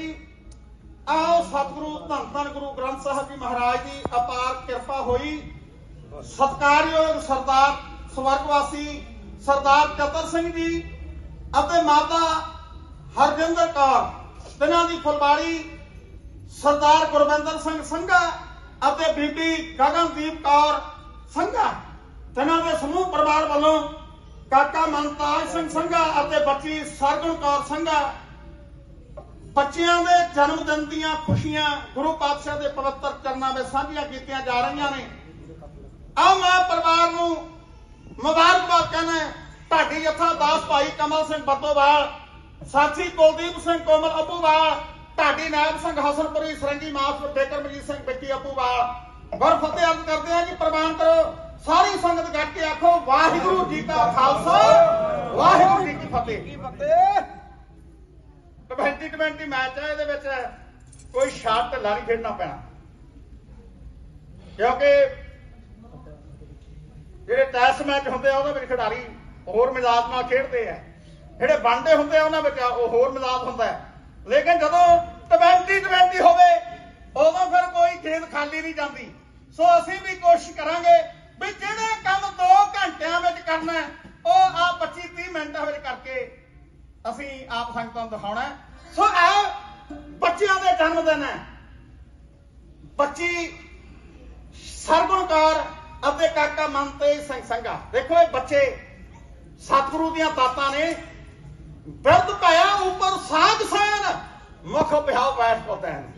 ਜੀ, ਆਓ ਸਤਿਗੁਰੂ ਧੰਨ ਧੰਨ ਗੁਰੂ ਗ੍ਰੰਥ ਸਾਹਿਬ ਜੀ ਮਹਾਰਾਜ ਦੀ ਅਪਾਰ ਕਿਰਪਾ ਹੋਈ। ਸਤਿਕਾਰਯੋਗ ਸਰਦਾਰ, ਸਵਰਗਵਾਸੀ ਸਰਦਾਰ ਚਤਰ ਸਿੰਘ ਜੀ ਅਤੇ ਮਾਤਾ ਹਰਜਿੰਦਰ ਕੌਰ, ਤਿਨਾਂ ਦੀ ਫੁਲਬਾੜੀ ਸਰਦਾਰ ਗੁਰਵਿੰਦਰ ਸਿੰਘ ਸੰਘਾ ਅਤੇ ਬੀਬੀ ਗਗਨਦੀਪ ਕੌਰ ਸੰਘਾ, ਤਿਨਾਂ ਦੇ ਸਮੂਹ ਪਰਿਵਾਰ ਵੱਲੋਂ ਕਾਕਾ ਮਨਤਾਜ ਸਿੰਘ ਸੰਘਾ ਅਤੇ ਬੱਚੀ ਸਰਗੁਣ ਕੌਰ ਸੰਘਾ ਬੱਚਿਆਂ ਦੇ ਜਨਮ ਦਿਨ ਦੀਆਂ ਖੁਸ਼ੀਆਂ ਗੁਰੂ ਪਾਤਸ਼ਾਹ ਦੇ ਪਵਿੱਤਰ ਚਰਨਾਂ ਵਿੱਚ ਸਾਂਝੀਆਂ ਕੀਤੀਆਂ ਜਾ ਰਹੀਆਂ ਨੇ। ਆਓ ਮੈਂ ਪਰਿਵਾਰ ਨੂੰ ਮੁਬਾਰਕਬਾਦ ਕਹਿੰਦਾ ਢਾਡੀ ਜੱਥਾ ਦਾਸ ਭਾਈ ਕਮਲ ਸਿੰਘ ਬੱਦੋਵਾਲ, ਸਾਥੀ ਕੁਲਦੀਪ ਸਿੰਘ ਕੋਮਲ ਅਬੂਵਾਲ ਢਾਡੀ ਨਾਇਬ ਸਿੰਘ ਹਸਨਪੁਰੀ ਸਰੰਗੀ ਮਾਸਟਰ ਬੇਕਰ ਮਜੀਦ ਸਿੰਘ ਬੱਚੀ ਅਬੂਵਾਲ। ਗੁਰ ਫਤਿਹ ਅਰਜ਼ ਕਰਦੇ ਆ ਜੀ ਪ੍ਰਵਾਨ ਕਰੋ। ਸਾਰੀ ਸੰਗਤ ਗੱਜ ਕੇ ਆਖੋ, ਵਾਹਿਗੁਰੂ ਜੀ ਕਾ ਖਾਲਸਾ, ਵਾਹਿਗੁਰੂ ਜੀ ਕੀ ਫਤਿਹ। 20 20 ਮੈਚ ਹੈ ਇਹਦੇ ਵਿੱਚ ਕੋਈ ਸ਼ਾਟ ਢਿੱਲਾ ਨਹੀਂ ਖੇਡਣਾ ਪੈਣਾ। ਕਿਉਂਕਿ ਜਿਹੜੇ ਟੈਸਟ ਮੈਚ ਹੁੰਦੇ ਆ, ਉਹਦੇ ਵਿੱਚ ਖਿਡਾਰੀ ਹੋਰ ਮਿਜ਼ਾਜ ਨਾਲ ਖੇਡਦੇ ਆ। ਜਿਹੜੇ ਵਨਡੇ ਹੁੰਦੇ ਆ, ਉਹਨਾਂ ਵਿੱਚ ਉਹ ਹੋਰ ਮਿਜ਼ਾਜ ਹੁੰਦਾ ਲੇਕਿਨ ਜਦੋਂ 20 20 ਹੋਵੇ, ਉਦੋਂ ਫਿਰ ਕੋਈ ਗੇਂਦ ਖਾਲੀ ਨਹੀਂ ਜਾਂਦੀ। ਸੋ ਅਸੀਂ ਵੀ ਕੋਸ਼ਿਸ਼ ਕਰਾਂਗੇ ਵੀ ਜਿਹੜੇ ਕੰਮ 2 ਘੰਟਿਆਂ ਵਿੱਚ ਕਰਨਾ ਉਹ ਆ 25 30 ਮਿੰਟਾਂ ਵਿੱਚ ਕਰਕੇ ਅਸੀਂ ਆਪ ਸੰਗਤਾਂ ਨੂੰ ਦਿਖਾਉਣਾ ਸੋ ਇਹ ਬੱਚਿਆਂ ਦੇ ਜਨਮ ਦਿਨ ਹੈ। ਬੱਚੀ ਸਰਗੁਣ ਕੌਰ ਅਤੇ ਕਾਕਾ ਮਨਤੇਜ ਸਿੰਘ ਸੰਘਾ। ਦੇਖੋ ਇਹ ਬੱਚੇ ਸਤਿਗੁਰੂ ਦੀਆਂ ਦਾਤਾਂ ਨੇ ਬਿਰਧ ਪਾਇਆ ਉੱਪਰ ਸਾਧ ਸੈਨ, ਮੁਖ ਬਿਹਾਵ ਵੈਸ ਕੋਤੈਨ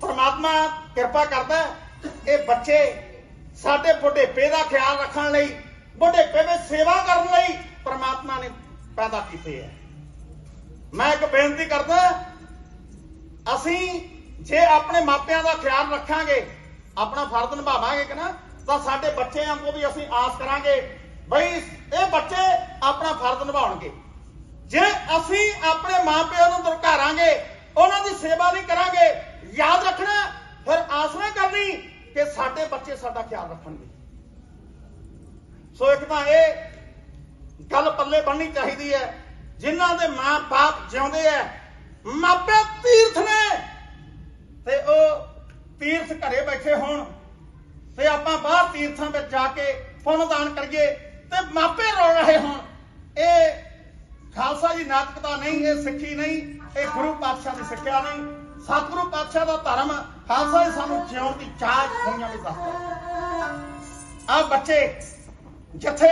ਪਰਮਾਤਮਾ ਕਿਰਪਾ ਕਰਦਾ ਇਹ ਬੱਚੇ ਸਾਡੇ ਬੁਢੇਪੇ ਦਾ ਖਿਆਲ ਰੱਖਣ ਲਈ, ਬੁਢੇਪੇ ਵਿੱਚ ਸੇਵਾ ਕਰਨ ਲਈ ਪਰਮਾਤਮਾ ਨੇ ਪੈਦਾ ਕੀਤੇ ਹੈ। ਮੈਂ ਇੱਕ ਬੇਨਤੀ ਕਰਦਾ, ਅਸੀਂ ਜੇ ਆਪਣੇ ਮਾਪਿਆਂ ਦਾ ਖਿਆਲ ਰੱਖਾਂਗੇ, ਆਪਣਾ ਫਰਜ਼ ਨਿਭਾਵਾਂਗੇ ਕਿ ਨਾ, ਤਾਂ ਸਾਡੇ ਬੱਚਿਆਂ ਤੋਂ ਵੀ ਅਸੀਂ ਆਸ ਕਰਾਂਗੇ ਬਈ ਇਹ ਬੱਚੇ ਆਪਣਾ ਫਰਜ਼ ਨਿਭਾਉਣਗੇ। ਜੇ ਅਸੀਂ ਆਪਣੇ ਮਾਪਿਆਂ ਨੂੰ ਦੁਰਕਾਰਾਂਗੇ ਉਹਨਾਂ ਦੀ ਸੇਵਾ ਨਹੀਂ ਕਰਾਂਗੇ, ਯਾਦ ਰੱਖਣਾ, ਫਿਰ ਆਸ ਨਾ ਕਰਨੀ ਕਿ ਸਾਡੇ ਬੱਚੇ ਸਾਡਾ ਖਿਆਲ ਰੱਖਣਗੇ। ਸੋ ਇੱਕ ਤਾਂ ਇਹ ਗੱਲ ਪੱਲੇ ਬੰਨਣੀ ਚਾਹੀਦੀ ਹੈ। ਜਿਨ੍ਹਾਂ ਦੇ ਮਾਂ-ਬਾਪ ਜਿਉਂਦੇ ਐ ਮਾਪੇ ਤੀਰਥ ਨੇ। ਤੇ ਉਹ ਤੀਰਥ ਘਰੇ ਬੈਠੇ ਹੋਣ, ਤੇ ਆਪਾਂ ਬਾਹਰ ਤੀਰਥਾਂ ਵਿੱਚ ਜਾ ਕੇ ਪੁੰਨ ਦਾਨ ਕਰੀਏ, ਤੇ ਮਾਪੇ ਰੋ ਰਹੇ ਹੋਣ। ਇਹ ਖਾਲਸਾ ਜੀ ਨਾਟਕਤਾ ਨਹੀਂ, ਇਹ ਸਿੱਖੀ ਨਹੀਂ, ਇਹ ਗੁਰੂ ਪਾਤਸ਼ਾਹ ਦੀ ਸਿੱਖਿਆ ਨਹੀਂ। ਸਤਿਗੁਰੂ ਪਾਤਸ਼ਾਹ ਦਾ ਧਰਮ ਖਾਲਸਾ ਜੀ ਸਾਨੂੰ ਜਿਉਣ ਦੀ ਚਾਹ ਦੁਨੀਆ ਵਿੱਚ ਦੱਸਦਾ ਆ ਬੱਚੇ ਜਿੱਥੇ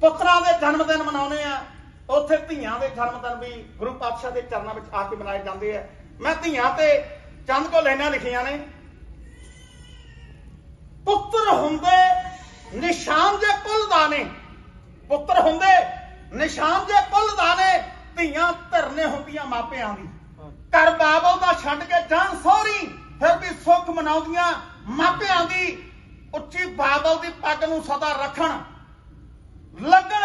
ਪੁੱਤਰਾਂ ਦੇ ਜਨਮ ਦਿਨ ਮਨਾਉਣੇ ਆ ਉੱਥੇ ਧੀਆਂ ਦੇ ਜਨਮ ਦਿਨ ਵੀ ਗੁਰੂ ਪਾਤਸ਼ਾਹ ਦੇ ਚਰਨਾਂ ਵਿੱਚ ਆ ਕੇ ਮਨਾਏ ਜਾਂਦੇ ਆ। ਮੈਂ ਧੀਆਂ ਤੇ ਚੰਦ ਕੋ ਲੈਣਾ ਲਿਖੀਆਂ ਨੇ, ਪੁੱਤਰ ਹੁੰਦੇ ਨਿਸ਼ਾਨ ਜੇ ਕੁੱਲ ਦਾਣੇ ਪੁੱਤਰ ਹੁੰਦੇ ਨਿਸ਼ਾਨ ਜੇ ਕੁੱਲ ਦਾਣੇ ਧੀਆਂ ਧਰਨੇ ਹੁੰਦੀਆਂ ਮਾਪਿਆਂ ਦੀ। ਘਰ ਬਾਬਲ ਦਾ ਛੱਡ ਕੇ ਜਾਣ ਸੋਹਰੀ, ਫਿਰ ਵੀ ਸੁੱਖ ਮਨਾਉਂਦੀਆਂ ਮਾਪਿਆਂ ਦੀ, ਉੱਚੀ ਬਾਬਲ ਦੀ ਪੱਗ ਨੂੰ ਸਦਾ ਰੱਖਣ, ਲੱਗਣ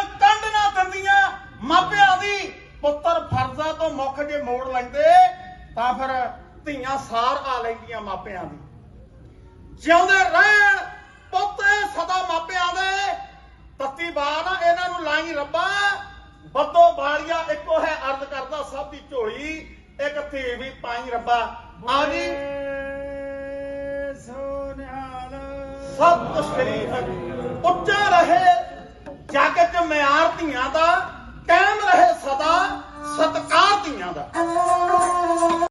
ਮਾਪਿਆਂ ਦੀ ਪੁੱਤਰ ਫਰਜ਼ਾਂ ਤੋਂ ਮੁੱਖ ਜੇ ਮੋੜ ਲੈਂਦੇ, ਤਾਂ ਫਿਰ ਧੀਆਂ ਸਾਰ ਆ ਲੈਂਦੀਆਂ ਮਾਪਿਆਂ ਦੀ। ਜਿਉਂਦੇ ਰਹਿਣ ਪੁੱਤੇ ਸਦਾ ਮਾਪਿਆਂ ਦੇ। ਤੱਤੀ ਬਾਣ ਇਹਨਾਂ ਨੂੰ ਲਾਈ ਰੱਬਾ। ਬੱਦੋ ਬਾਲੀਆ ਇੱਕੋ ਹੈ ਅਰਜ਼ ਕਰਦਾ ਸਭ ਦੀ ਝੋਲੀ, ਇੱਕ ਧੀ ਵੀ ਪਾਈ ਰੱਬਾ। ਆ ਜੀ ਸੋਨਿਹਾਲ ਸਤਿ ਸ਼੍ਰੀ ਅਕਾਲ। ਉੱਚਾ ਰਹੇ, ਜਗ ਚ ਮਿਆਰ ਧੀਆਂ ਦਾ। ਕਾਇਮ ਰਹੇ ਸਦਾ ਸਤਕਾਰ ਧੀਆਂ ਦਾ।